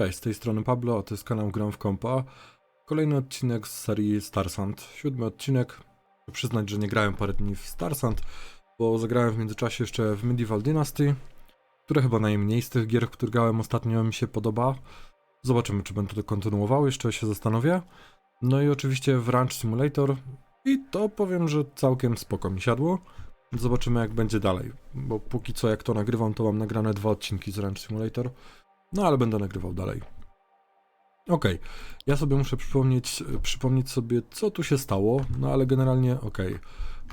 Cześć, z tej strony Pablo, to jest kanał Gram w Kompa. Kolejny odcinek z serii Starsand. Siódmy odcinek. Muszę Przyznać, że nie grałem parę dni w Starsand, bo zagrałem w międzyczasie jeszcze w Medieval Dynasty, które chyba najmniej z tych gier, które grałem ostatnio mi się podoba. Zobaczymy, czy będę to kontynuował, jeszcze się zastanowię. No i oczywiście w Ranch Simulator i to powiem, że całkiem spoko mi siadło. Zobaczymy jak będzie dalej, bo póki co jak to nagrywam, to mam nagrane dwa odcinki z Ranch Simulator. No ale będę nagrywał dalej. Okej, ja sobie muszę przypomnieć, przypomnieć sobie, co tu się stało, no ale generalnie okej.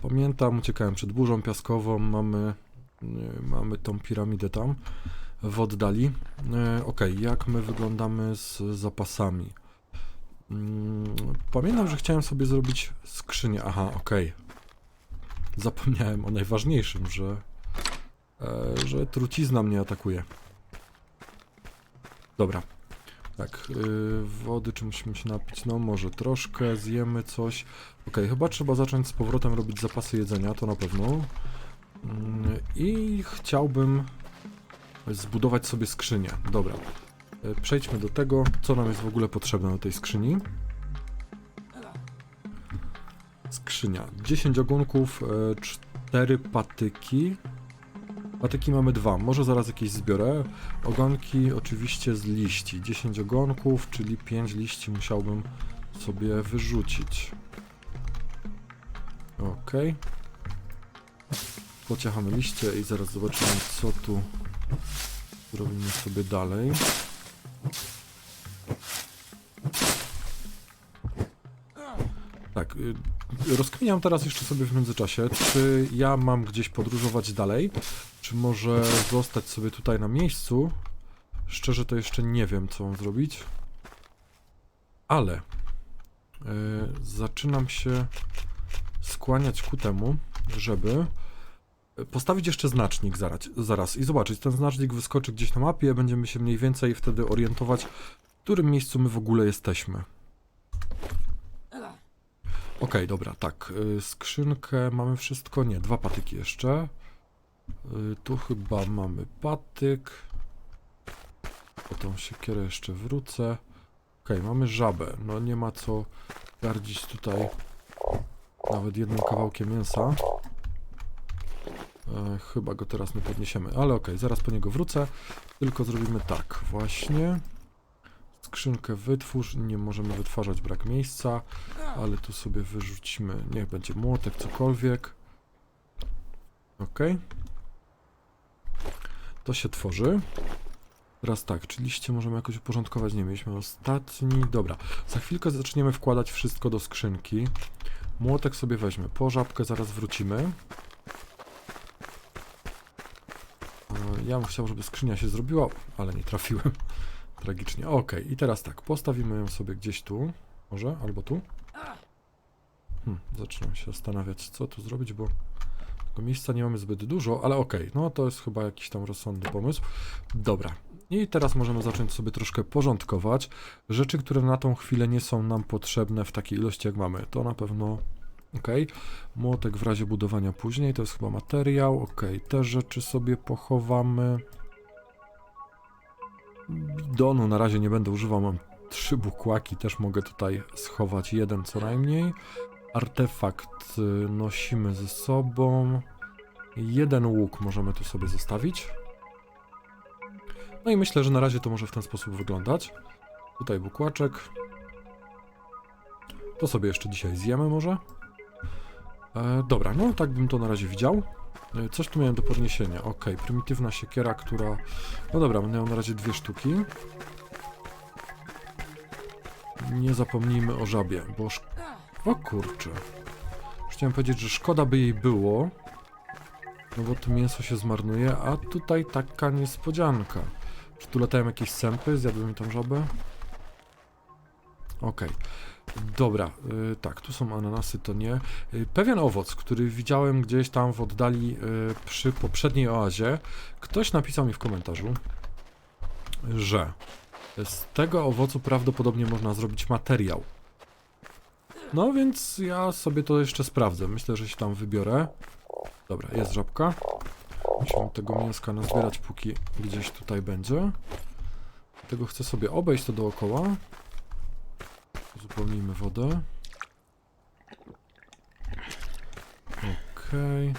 Pamiętam, uciekałem przed burzą piaskową, mamy, mamy tą piramidę tam w oddali. E, Okej, jak my wyglądamy z zapasami? Mm, Pamiętam, że chciałem sobie zrobić skrzynię. Aha, okej. Zapomniałem o najważniejszym, że, e, że trucizna mnie atakuje. Dobra. Tak, yy, wody czy musimy się napić? No może troszkę, zjemy coś. Okej, chyba trzeba zacząć z powrotem robić zapasy jedzenia, to na pewno. Mm, I chciałbym zbudować sobie skrzynię. Dobra. Yy, Przejdźmy do tego, co nam jest w ogóle potrzebne do tej skrzyni. Skrzynia. 10 ogonków, 4 patyki. Patyki mamy dwa, może zaraz jakieś zbiorę. Ogonki oczywiście z liści. 10 ogonków, czyli 5 liści musiałbym sobie wyrzucić. Ok. Pociachamy liście i zaraz zobaczymy co tu robimy sobie dalej. Tak, y, rozkminiam teraz jeszcze sobie w międzyczasie, czy ja mam gdzieś podróżować dalej, czy może zostać sobie tutaj na miejscu. Szczerze to jeszcze nie wiem, co mam zrobić. Ale y, zaczynam się skłaniać ku temu, żeby postawić jeszcze znacznik zaraz, zaraz i zobaczyć. Ten znacznik wyskoczy gdzieś na mapie, będziemy się mniej więcej wtedy orientować, w którym miejscu my w ogóle jesteśmy. Okej, dobra, tak. y, Skrzynkę mamy wszystko. Nie, dwa patyki jeszcze. Y, Tu chyba mamy patyk. Po tą siekierę jeszcze wrócę. Okej, mamy żabę. No nie ma co gardzić tutaj nawet jednym kawałkiem mięsa. E, chyba go teraz nie podniesiemy, ale okej, zaraz po niego wrócę. Tylko zrobimy tak, właśnie. Skrzynkę wytwórz, nie możemy wytwarzać, brak miejsca, ale tu sobie wyrzucimy, niech będzie młotek, cokolwiek. Ok. To się tworzy. Teraz tak, czy liście możemy jakoś uporządkować? Nie, mieliśmy ostatni. Dobra, za chwilkę zaczniemy wkładać wszystko do skrzynki. Młotek sobie weźmę, po żabkę zaraz wrócimy. E, Ja bym chciał, żeby skrzynia się zrobiła, ale nie trafiłem. Tragicznie. Okej, i teraz tak, postawimy ją sobie gdzieś tu. Może, albo tu. Hmm, zaczynam się zastanawiać, co tu zrobić, bo miejsca nie mamy zbyt dużo, ale okej, no to jest chyba jakiś tam rozsądny pomysł. Dobra. I teraz możemy zacząć sobie troszkę porządkować rzeczy, które na tą chwilę nie są nam potrzebne w takiej ilości, jak mamy. To na pewno ok. Młotek w razie budowania później, to jest chyba materiał. Ok, te rzeczy sobie pochowamy. Bidonu na razie nie będę używał, mam trzy bukłaki, też mogę tutaj schować jeden co najmniej. Artefakt y, nosimy ze sobą. Jeden łuk możemy tu sobie zostawić. No i myślę, że na razie to może w ten sposób wyglądać. Tutaj bukłaczek. To sobie jeszcze dzisiaj zjemy może. E, dobra, no tak bym to na razie widział. E, Coś tu miałem do podniesienia. Ok, prymitywna siekiera, która... No dobra, będę miał na razie dwie sztuki. Nie zapomnijmy o żabie, bo... O kurczę. Chciałem powiedzieć, że szkoda by jej było. No bo to mięso się zmarnuje, a tutaj taka niespodzianka. Czy tu latają jakieś sępy? Zjadły mi tą żabę? Okej. Dobra, y, tak, tu są ananasy, to nie. Y, pewien owoc, który widziałem gdzieś tam w oddali y, przy poprzedniej oazie, ktoś napisał mi w komentarzu, że z tego owocu prawdopodobnie można zrobić materiał. No więc ja sobie to jeszcze sprawdzę. Myślę, że się tam wybiorę. Dobra, jest żabka. Musimy tego mięska nazbierać, póki gdzieś tutaj będzie. Tego chcę sobie obejść to dookoła. Uzupełnijmy wodę. Okej.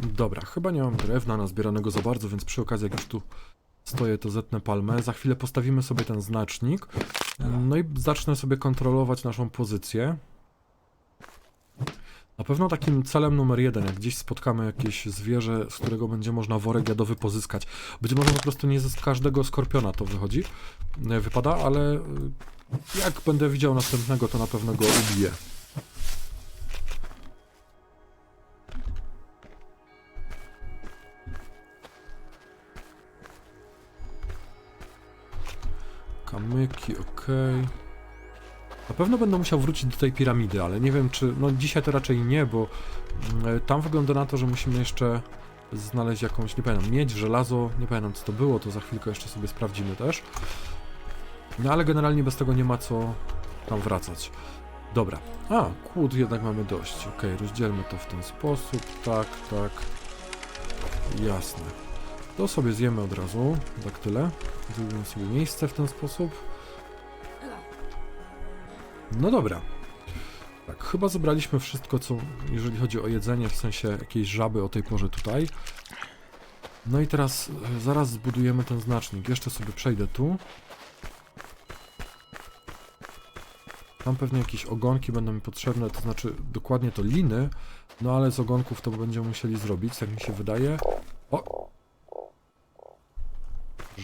Dobra, chyba nie mam drewna nazbieranego za bardzo, więc przy okazji jak już tu stoję, to zetnę palmę. Za chwilę postawimy sobie ten znacznik. No i zacznę sobie kontrolować naszą pozycję. Na pewno takim celem numer jeden, jak gdzieś spotkamy jakieś zwierzę, z którego będzie można worek jadowy pozyskać. Być może po prostu nie z każdego skorpiona to wychodzi, e, wypada, ale e, jak będę widział następnego, to na pewno go ubiję. Kamyki, okej. Na pewno będę musiał wrócić do tej piramidy, ale nie wiem czy... No dzisiaj to raczej nie, bo mm, tam wygląda na to, że musimy jeszcze znaleźć jakąś, nie pamiętam, miedź, żelazo, nie pamiętam co to było, to za chwilkę jeszcze sobie sprawdzimy też. No ale generalnie bez tego nie ma co tam wracać. Dobra. A, kłód jednak mamy dość. Okej, rozdzielmy to w ten sposób. Tak, tak. Jasne. To sobie zjemy od razu. Tak tyle. Zrobimy sobie miejsce w ten sposób. No dobra. Tak, chyba zebraliśmy wszystko, co jeżeli chodzi o jedzenie, w sensie jakiejś żaby o tej porze tutaj. No i teraz e, zaraz zbudujemy ten znacznik. Jeszcze sobie przejdę tu. Tam pewnie jakieś ogonki będą mi potrzebne, to znaczy dokładnie to liny, no ale z ogonków to będziemy musieli zrobić, tak mi się wydaje. O!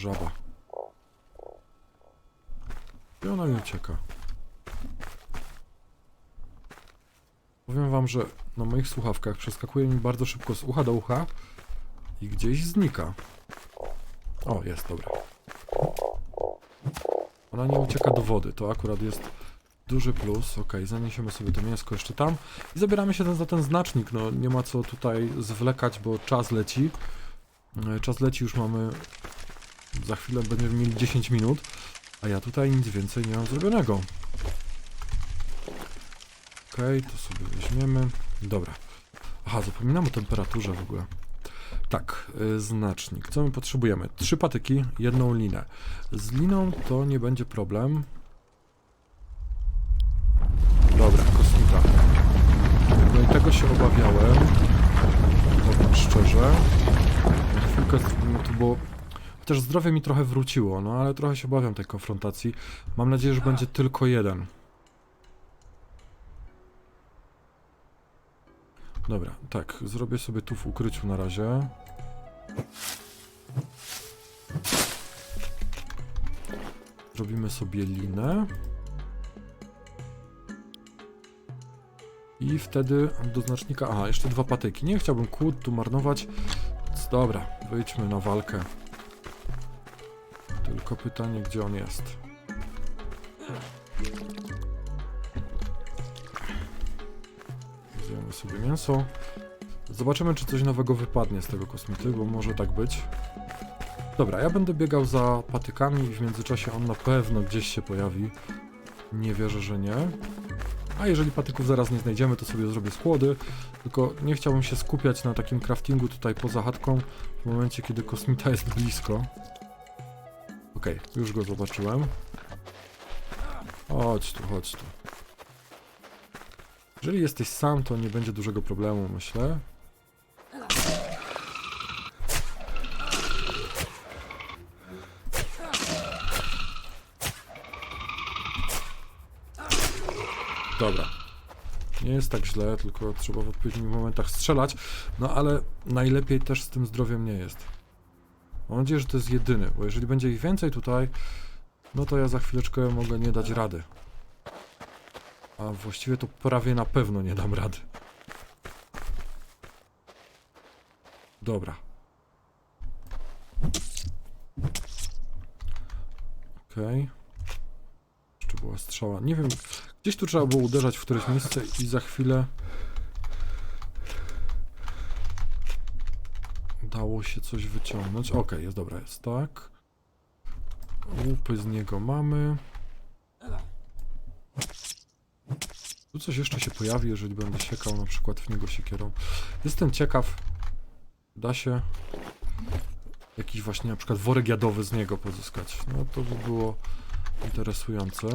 Żaba. I ona mi ucieka. Powiem wam, że na moich słuchawkach przeskakuje mi bardzo szybko z ucha do ucha i gdzieś znika. O, jest, dobra. Ona nie ucieka do wody, to akurat jest duży plus. Ok, zaniesiemy sobie to mięsko jeszcze tam i zabieramy się za ten znacznik. No, nie ma co tutaj zwlekać, bo czas leci. E, Czas leci, już mamy... Za chwilę będziemy mieli 10 minut, a ja tutaj nic więcej nie mam zrobionego. Okej, to sobie weźmiemy. Dobra. Aha, zapominam o temperaturze w ogóle. Tak, y, znacznik. Co my potrzebujemy? Trzy patyki, jedną linę. Z liną to nie będzie problem. Dobra, kosmita. No i tego się obawiałem. Powiem szczerze. Chwilkę no to było... Chociaż zdrowie mi trochę wróciło, no ale trochę się obawiam tej konfrontacji. Mam nadzieję, że będzie tylko jeden. Dobra, tak, zrobię sobie tu w ukryciu na razie. Robimy sobie linę. I wtedy do znacznika... Aha, jeszcze dwa patyki. Nie chciałbym kłód tu marnować. Dobra, wyjdźmy na walkę. Tylko pytanie, gdzie on jest. Zjemy sobie mięso. Zobaczymy, czy coś nowego wypadnie z tego kosmity, bo może tak być. Dobra, ja będę biegał za patykami i w międzyczasie on na pewno gdzieś się pojawi. Nie wierzę, że nie. A jeżeli patyków zaraz nie znajdziemy, to sobie zrobię skłody. Tylko nie chciałbym się skupiać na takim craftingu tutaj poza chatką w momencie, kiedy kosmita jest blisko. Okej, już go zobaczyłem. Chodź tu, chodź tu. Jeżeli jesteś sam, to nie będzie dużego problemu, myślę. Dobra. Nie jest tak źle, tylko trzeba w odpowiednich momentach strzelać. No ale najlepiej też z tym zdrowiem nie jest. Mam nadzieję, że to jest jedyny, bo jeżeli będzie ich więcej tutaj, no to ja za chwileczkę mogę nie dać rady. A właściwie to prawie na pewno nie dam rady. Dobra. Okej. Jeszcze była strzała. Nie wiem, gdzieś tu trzeba było uderzać w któreś miejsce i za chwilę dało się coś wyciągnąć. Okej, jest dobra, jest tak. Łupy z niego mamy. Tu coś jeszcze się pojawi, jeżeli będę siekał na przykład w niego siekierą. Jestem ciekaw. Da się. jakiś właśnie na przykład worek jadowy z niego pozyskać. No to by było interesujące.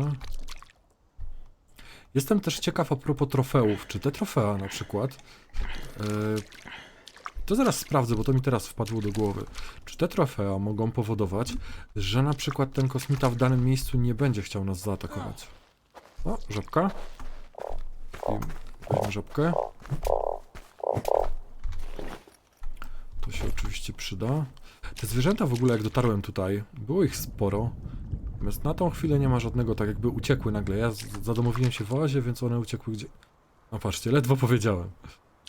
Jestem też ciekaw a propos trofeów. Czy te trofea na przykład. Yy, to zaraz sprawdzę, bo to mi teraz wpadło do głowy. Czy te trofea mogą powodować, że na przykład ten kosmita w danym miejscu nie będzie chciał nas zaatakować? O, żabka. Weźmy żabkę. To się oczywiście przyda. Te zwierzęta w ogóle, jak dotarłem tutaj, było ich sporo. Natomiast na tą chwilę nie ma żadnego, tak jakby uciekły nagle. Ja zadomowiłem się w oazie, więc one uciekły gdzie... No patrzcie, ledwo powiedziałem.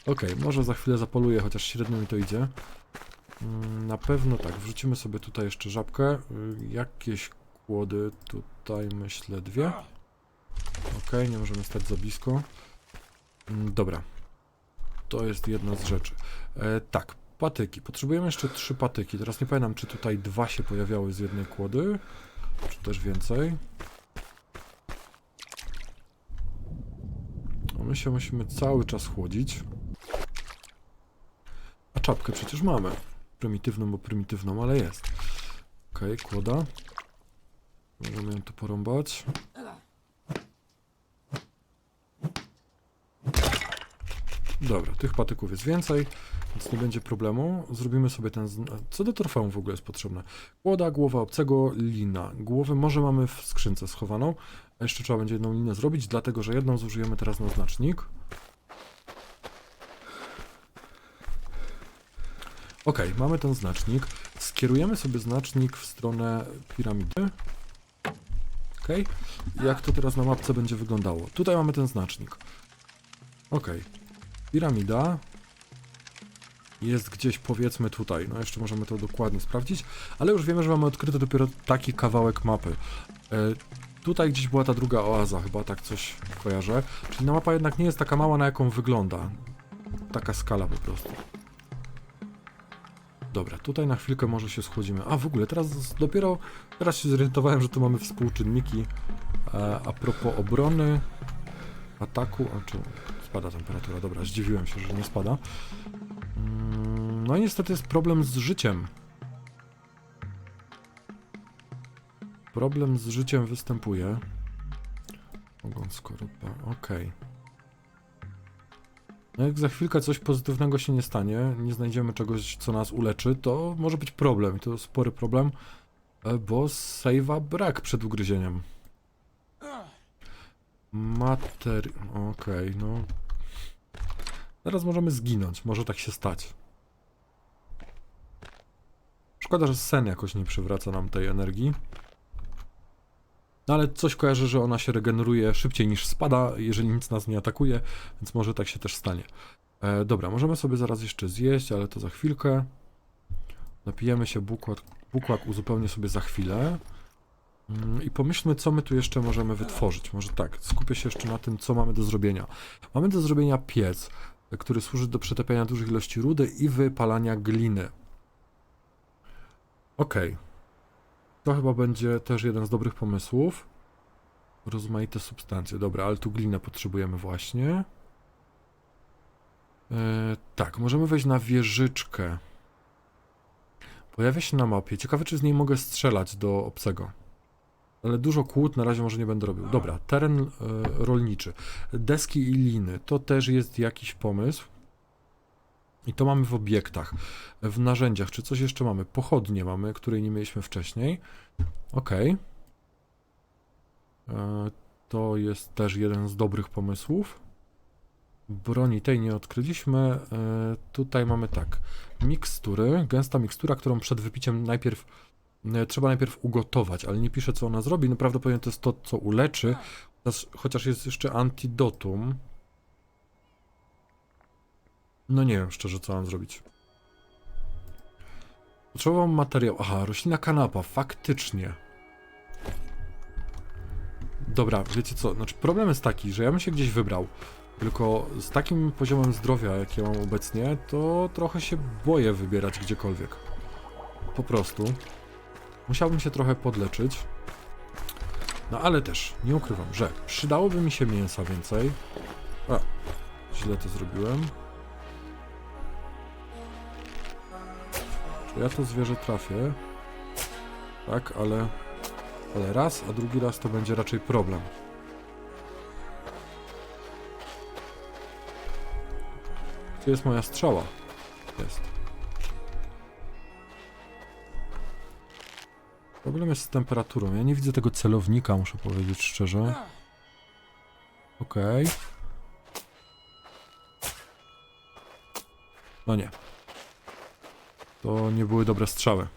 Okej, może za chwilę zapoluję, chociaż średnio mi to idzie. Mm, Na pewno tak, wrzucimy sobie tutaj jeszcze żabkę. Y, Jakieś kłody tutaj myślę dwie. Okej, nie możemy stać za blisko. Mm, Dobra. To jest jedna z rzeczy. E, tak, patyki. Potrzebujemy jeszcze trzy patyki. Teraz nie pamiętam, czy tutaj dwa się pojawiały z jednej kłody, czy też więcej. My się musimy cały czas chłodzić. Czapkę przecież mamy. Prymitywną, bo prymitywną, ale jest. Okej, kłoda. Możemy ją tu porąbać. Dobra, tych patyków jest więcej, więc nie będzie problemu. Zrobimy sobie ten... Co do trofeum w ogóle jest potrzebne? Kłoda, głowa obcego, lina. Głowę może mamy w skrzynce schowaną, jeszcze trzeba będzie jedną linę zrobić, dlatego że jedną zużyjemy teraz na znacznik. Ok, mamy ten znacznik. Skierujemy sobie znacznik w stronę piramidy. Ok. Jak to teraz na mapce będzie wyglądało? Tutaj mamy ten znacznik. Ok. Piramida jest gdzieś powiedzmy tutaj. No jeszcze możemy to dokładnie sprawdzić, ale już wiemy, że mamy odkryty dopiero taki kawałek mapy. E, tutaj gdzieś była ta druga oaza, chyba tak coś kojarzę. Czyli na mapa jednak nie jest taka mała, na jaką wygląda. Taka skala po prostu. Dobra, tutaj na chwilkę może się schłodzimy. A w ogóle teraz dopiero teraz się zorientowałem, że tu mamy współczynniki. E, a propos obrony, ataku, a czy spada temperatura? Dobra, zdziwiłem się, że nie spada. Mm, No i niestety jest problem z życiem. Problem z życiem występuje. Ogon skorupa, okej. No jak za chwilkę coś pozytywnego się nie stanie, nie znajdziemy czegoś, co nas uleczy, to może być problem. I to spory problem, e, bo save'a brak przed ugryzieniem. Materi... Okej, no... Teraz możemy zginąć, może tak się stać. Szkoda, że sen jakoś nie przywraca nam tej energii. No ale coś kojarzę, że ona się regeneruje szybciej niż spada, jeżeli nic nas nie atakuje, więc może tak się też stanie. E, dobra, możemy sobie zaraz jeszcze zjeść, ale to za chwilkę. Napijemy się, bukłak, bukłak uzupełnię sobie za chwilę. Mm, I pomyślmy, co my tu jeszcze możemy wytworzyć. Może tak, skupię się jeszcze na tym, co mamy do zrobienia. Mamy do zrobienia piec, który służy do przetapiania dużych ilości rudy i wypalania gliny. Okej. To chyba będzie też jeden z dobrych pomysłów. Rozmaite substancje. Dobra, ale tu glinę potrzebujemy właśnie. E, tak, możemy wejść na wieżyczkę. Pojawia się na mapie. Ciekawe, czy z niej mogę strzelać do obcego. Ale dużo kłód na razie może nie będę robił. Dobra, teren e, rolniczy. Deski i liny. To też jest jakiś pomysł. I to mamy w obiektach. W narzędziach. Czy coś jeszcze mamy? Pochodnie mamy, której nie mieliśmy wcześniej. Ok. To jest też jeden z dobrych pomysłów. Broni tej nie odkryliśmy. E, Tutaj mamy tak. Mikstury. Gęsta mikstura, którą przed wypiciem najpierw e, trzeba najpierw ugotować, ale nie pisze co ona zrobi. No prawdopodobnie to jest to, co uleczy. Chociaż- Chociaż jest jeszcze antidotum. No nie wiem szczerze, co mam zrobić. Potrzebowałem materiał. Aha, roślina kanapa, faktycznie. Dobra, wiecie co? Znaczy, problem jest taki, że ja bym się gdzieś wybrał. Tylko z takim poziomem zdrowia, jaki ja mam obecnie, to trochę się boję wybierać gdziekolwiek. Po prostu. Musiałbym się trochę podleczyć. No ale też, nie ukrywam, że przydałoby mi się mięsa więcej. A, źle to zrobiłem. Ja to zwierzę trafię. Tak, ale... Ale raz, a drugi raz to będzie raczej problem. Gdzie jest moja strzała? Jest. Problem jest z temperaturą. Ja nie widzę tego celownika, muszę powiedzieć szczerze. Okej. No nie. To nie były dobre strzały.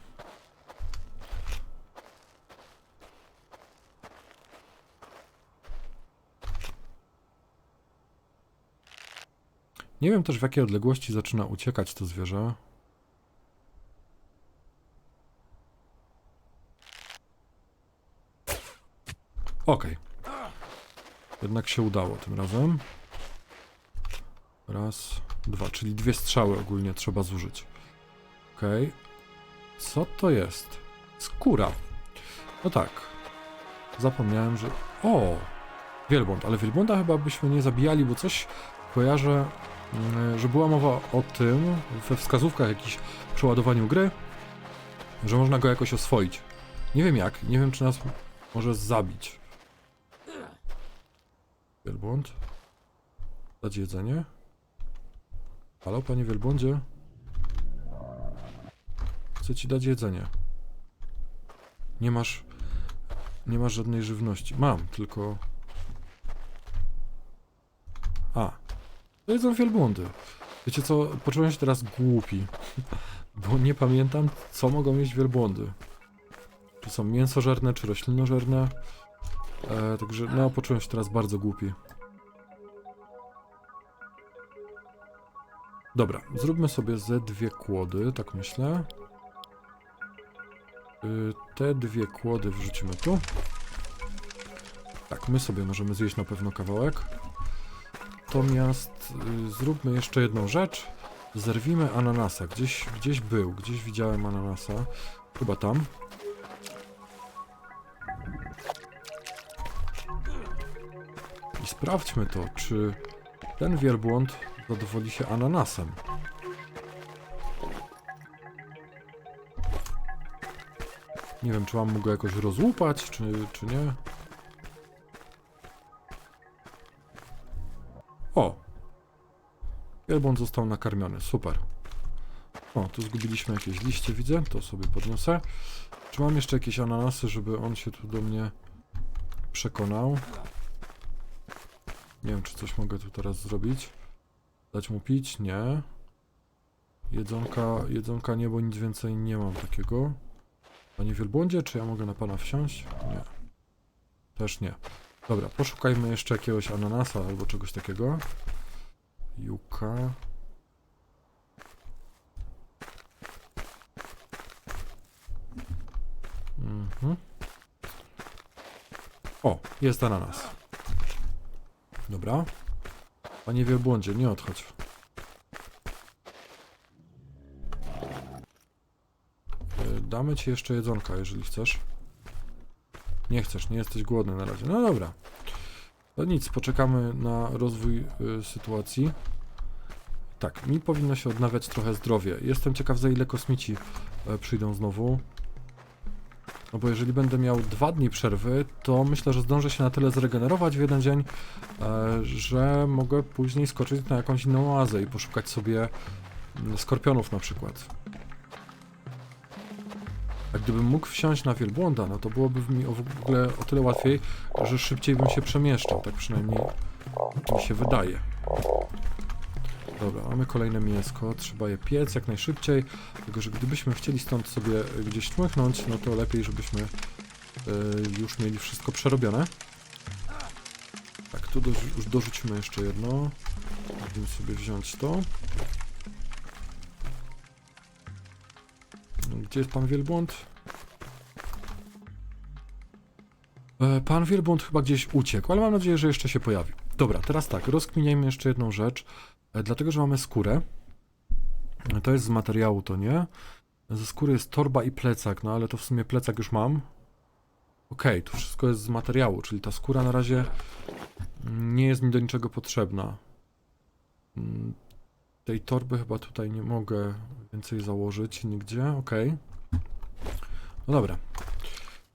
Nie wiem też w jakiej odległości zaczyna uciekać to zwierzę. Okej. Jednak się udało tym razem. Raz, dwa, czyli dwie strzały ogólnie trzeba zużyć. Okej. Co to jest? Skóra. No tak. Zapomniałem, że... O! Wielbłąd, ale wielbłąda chyba byśmy nie zabijali, bo coś kojarzę, mm, że była mowa o tym we wskazówkach jakichś przy ładowaniu gry, że można go jakoś oswoić. Nie wiem jak, nie wiem czy nas może zabić. Wielbłąd? Dać jedzenie? Halo, panie wielbłądzie? Chcę ci dać jedzenie. Nie masz... Nie masz żadnej żywności. Mam, tylko... A. To jedzą wielbłądy. Wiecie co? Poczułem się teraz głupi. Bo nie pamiętam, co mogą mieć wielbłądy. Czy są mięsożerne, czy roślinożerne. E, także, no, poczułem się teraz bardzo głupi. Dobra, zróbmy sobie ze dwie kłody, tak myślę. Y, te dwie kłody wrzucimy tu. Tak, my sobie możemy zjeść na pewno kawałek. Natomiast y, zróbmy jeszcze jedną rzecz. Zerwijmy ananasa. Gdzieś, gdzieś był, gdzieś widziałem ananasa. Chyba tam. I sprawdźmy to, czy ten wielbłąd zadowoli się ananasem. Nie wiem, czy mam go jakoś rozłupać, czy, czy nie. O! Wielbłąd został nakarmiony, super. O, tu zgubiliśmy jakieś liście, widzę, to sobie podniosę. Czy mam jeszcze jakieś ananasy, żeby on się tu do mnie przekonał? Nie wiem, czy coś mogę tu teraz zrobić. Dać mu pić? Nie. Jedzonka, jedzonka nie, bo nic więcej nie mam takiego. Panie wielbłądzie, czy ja mogę na pana wsiąść? Nie. Też nie. Dobra, poszukajmy jeszcze jakiegoś ananasa albo czegoś takiego. Juka. Mhm. O, jest ananas. Dobra. Panie wielbłądzie, nie odchodź. Damy ci jeszcze jedzonka, jeżeli chcesz. Nie chcesz, nie jesteś głodny na razie. No dobra. To nic, poczekamy na rozwój y, sytuacji. Tak, mi powinno się odnawiać trochę zdrowie. Jestem ciekaw, za ile kosmici e, przyjdą znowu. No bo jeżeli będę miał dwa dni przerwy, to myślę, że zdążę się na tyle zregenerować w jeden dzień, e, że mogę później skoczyć na jakąś inną oazę i poszukać sobie mm, skorpionów na przykład. A gdybym mógł wsiąść na wielbłąda, no to byłoby mi w ogóle o tyle łatwiej, że szybciej bym się przemieszczał, tak przynajmniej mi się wydaje. Dobra, mamy kolejne mięsko, trzeba je piec jak najszybciej, tylko że gdybyśmy chcieli stąd sobie gdzieś czmychnąć, no to lepiej, żebyśmy y, już mieli wszystko przerobione. Tak, tu dorzu już dorzucimy jeszcze jedno. Możemy sobie wziąć to. Gdzie jest pan wielbłąd? E, Pan wielbłąd chyba gdzieś uciekł, ale mam nadzieję, że jeszcze się pojawi. Dobra, teraz tak, rozkminiajmy jeszcze jedną rzecz. E, Dlatego, że mamy skórę. E, To jest z materiału, to nie. Ze skóry jest torba i plecak, no ale to w sumie plecak już mam. Okej, to wszystko jest z materiału, czyli ta skóra na razie nie jest mi do niczego potrzebna. Tej torby chyba tutaj nie mogę więcej założyć nigdzie, okej. No dobra.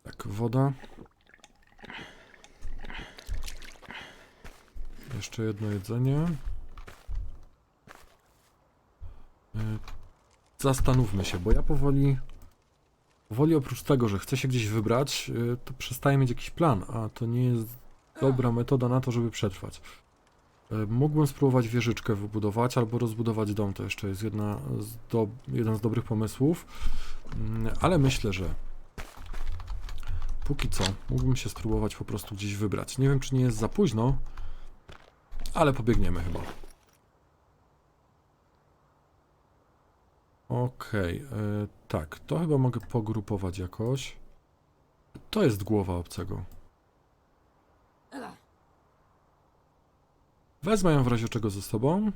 Tak, woda. Jeszcze jedno jedzenie. Y, Zastanówmy się, bo ja powoli, powoli oprócz tego, że chcę się gdzieś wybrać, y, to przestaję mieć jakiś plan, a to nie jest dobra metoda na to, żeby przetrwać. Y, Mógłbym spróbować wieżyczkę wybudować albo rozbudować dom, to jeszcze jest jedna z do, jeden z dobrych pomysłów, Mm, ale myślę, że póki co mógłbym się spróbować po prostu gdzieś wybrać. Nie wiem, czy nie jest za późno, ale pobiegniemy chyba. Okej, e, tak, to chyba mogę pogrupować jakoś. To jest głowa obcego. Wezmę ją w razie czego ze sobą.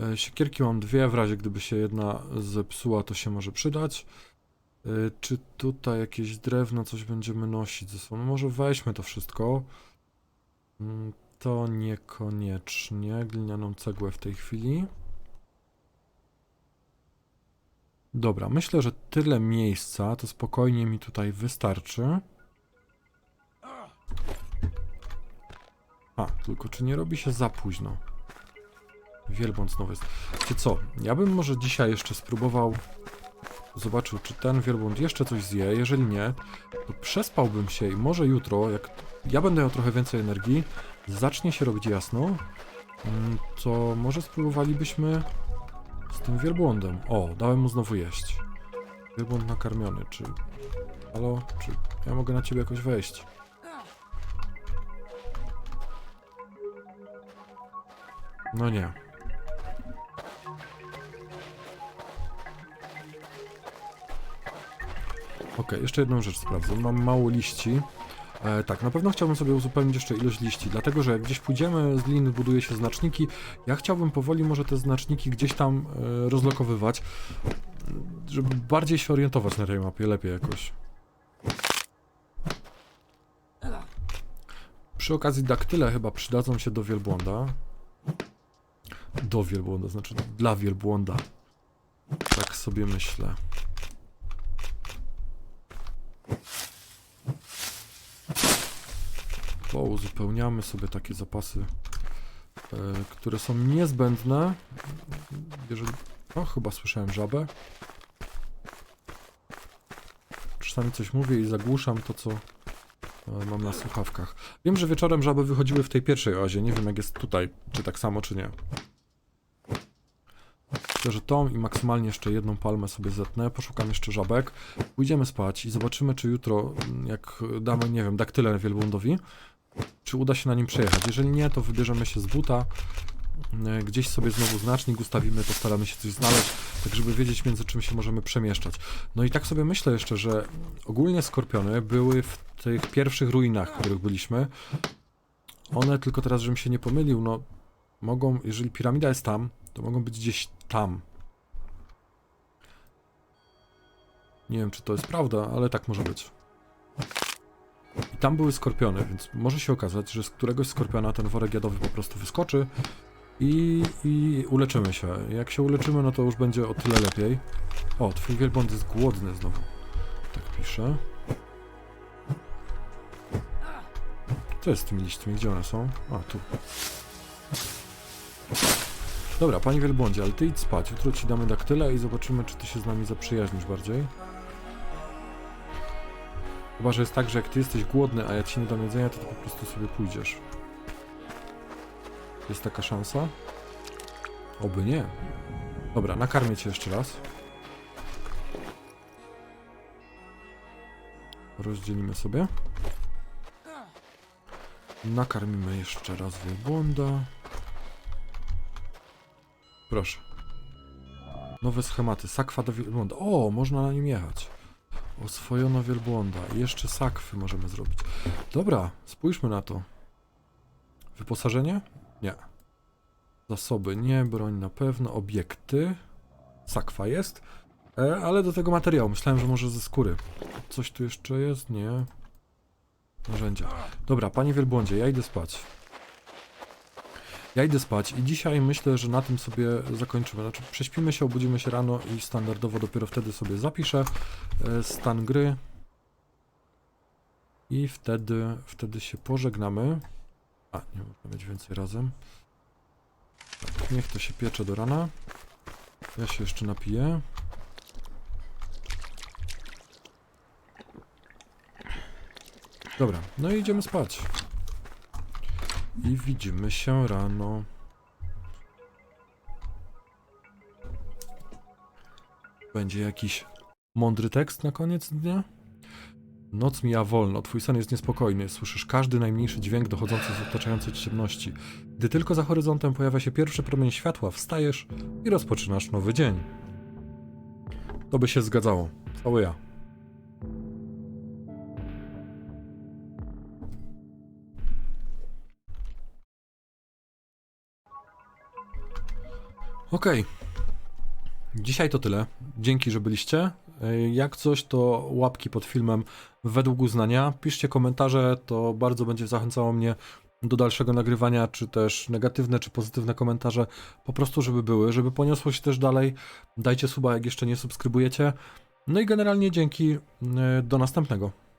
E, Siekierki mam dwie, w razie gdyby się jedna zepsuła, to się może przydać. E, Czy tutaj jakieś drewno, coś będziemy nosić ze sobą? No Może weźmy to wszystko. Mm, To niekoniecznie. Glinianą cegłę w tej chwili. Dobra, myślę, że tyle miejsca to spokojnie mi tutaj wystarczy. A, tylko czy nie robi się za późno? Wielbłąd znowu jest. Wiecie co, ja bym może dzisiaj jeszcze spróbował zobaczył, czy ten wielbłąd jeszcze coś zje. Jeżeli nie, to przespałbym się i może jutro, jak ja będę miał trochę więcej energii, zacznie się robić jasno, mm, to może spróbowalibyśmy z tym wielbłądem. O, dałem mu znowu jeść. Wielbłąd nakarmiony, czy... Halo? Czy ja mogę na ciebie jakoś wejść? No nie. Okej, jeszcze jedną rzecz sprawdzę. Mam mało liści. E, tak, na pewno chciałbym sobie uzupełnić jeszcze ilość liści, dlatego że jak gdzieś pójdziemy z lin, buduje się znaczniki. Ja chciałbym powoli może te znaczniki gdzieś tam e, rozlokowywać, żeby bardziej się orientować na tej mapie, lepiej jakoś. Przy okazji daktyle chyba przydadzą się do wielbłąda. Do wielbłąda, znaczy dla wielbłąda. Tak sobie myślę. Bo uzupełniamy sobie takie zapasy, e, które są niezbędne. Jeżeli... O, chyba słyszałem żabę. Czasami coś mówię i zagłuszam to, co e, mam na słuchawkach. Wiem, że wieczorem żaby wychodziły w tej pierwszej oazie. Nie wiem, jak jest tutaj, czy tak samo, czy nie. Myślę, że tą i maksymalnie jeszcze jedną palmę sobie zetnę. Poszukam jeszcze żabek. Pójdziemy spać i zobaczymy, czy jutro, mm, jak damy, nie wiem, daktylę wielbłądowi, czy uda się na nim przejechać. Jeżeli nie, to wybierzemy się z buta. e, Gdzieś sobie znowu znacznik ustawimy, postaramy się coś znaleźć, tak żeby wiedzieć między czym się możemy przemieszczać. No i tak sobie myślę jeszcze, że ogólnie skorpiony były w tych pierwszych ruinach, w których byliśmy. One tylko teraz, żebym się nie pomylił, no mogą, jeżeli piramida jest tam, to mogą być gdzieś tam. Nie wiem, czy to jest prawda, ale tak może być. I tam były skorpiony, więc może się okazać, że z któregoś skorpiona ten worek jadowy po prostu wyskoczy i, i uleczymy się. Jak się uleczymy, no to już będzie o tyle lepiej. O, twój wielbłąd jest głodny znowu. Tak pisze. Co jest z tymi liśćmi? Gdzie one są? A, tu. Dobra, panie wielbłądzie, ale ty idź spać. Jutro ci damy daktylę i zobaczymy, czy ty się z nami zaprzyjaźnisz bardziej. Chyba, że jest tak, że jak ty jesteś głodny, a ja ci nie dam jedzenia, to ty po prostu sobie pójdziesz. Jest taka szansa? Oby nie. Dobra, nakarmię cię jeszcze raz. Rozdzielimy sobie. Nakarmimy jeszcze raz wielbłąda. Proszę. Nowe schematy. Sakwa do wielbłąda. O, można na nim jechać. Oswojono wielbłąda. Jeszcze sakwy możemy zrobić. Dobra, spójrzmy na to. Wyposażenie? Nie. Zasoby nie, broń na pewno, obiekty. Sakwa jest. E, ale do tego materiału. Myślałem, że może ze skóry. Coś tu jeszcze jest? Nie. Narzędzia. Dobra, panie wielbłądzie, ja idę spać. Ja idę spać i dzisiaj myślę, że na tym sobie zakończymy. Znaczy, prześpimy się, obudzimy się rano i standardowo dopiero wtedy sobie zapiszę e, stan gry. I wtedy, wtedy się pożegnamy. A, nie można mieć więcej razem. Tak, niech to się piecze do rana. Ja się jeszcze napiję. Dobra, no i idziemy spać. I widzimy się rano. Będzie jakiś mądry tekst na koniec dnia? Noc mija wolno, twój sen jest niespokojny, słyszysz każdy najmniejszy dźwięk dochodzący z otaczającej ci ciemności. Gdy tylko za horyzontem pojawia się pierwszy promień światła, wstajesz i rozpoczynasz nowy dzień. To by się zgadzało. Cały ja. Okej. Dzisiaj to tyle. Dzięki, że byliście. E, Jak coś, to łapki pod filmem według uznania. Piszcie komentarze, to bardzo będzie zachęcało mnie do dalszego nagrywania, czy też negatywne, czy pozytywne komentarze, po prostu, żeby były, żeby poniosło się też dalej. Dajcie suba, jak jeszcze nie subskrybujecie. No i generalnie dzięki. e, Do następnego.